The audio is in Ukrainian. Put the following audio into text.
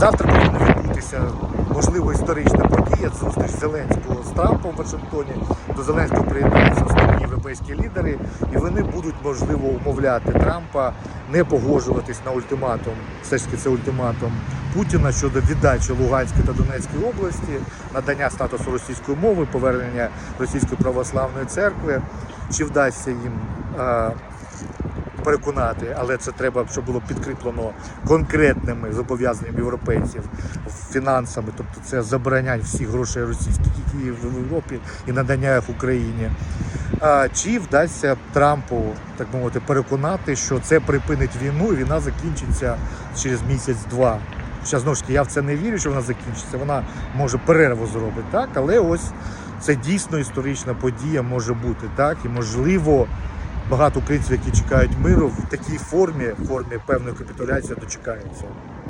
Завтра повинна відбутися можливо історична подія. Зустріч Зеленського з Трампом в Вашингтоні. До Зеленського приєднаються основні європейські лідери, і вони будуть можливо умовляти Трампа не погоджуватись на ультиматум. Все ж таки це ультиматум Путіна щодо віддачі Луганської та Донецької області, надання статусу російської мови, повернення російської православної церкви. Чи вдасться їм е, переконати, але це треба, щоб було підкріплено конкретними зобов'язаннями європейців фінансами, тобто це забороняння всіх грошей російських, які в Європі, і надання їх Україні. Чи вдасться Трампу, так мовити, переконати, що це припинить війну, і війна закінчиться через місяць-два. Зараз знову ж таки, я в це не вірю, що вона закінчиться. Вона може перерву зробити, так, але ось це дійсно історична подія може бути так, і можливо багато українців, які чекають миру в такій формі, формі певної капітуляції, дочекаються.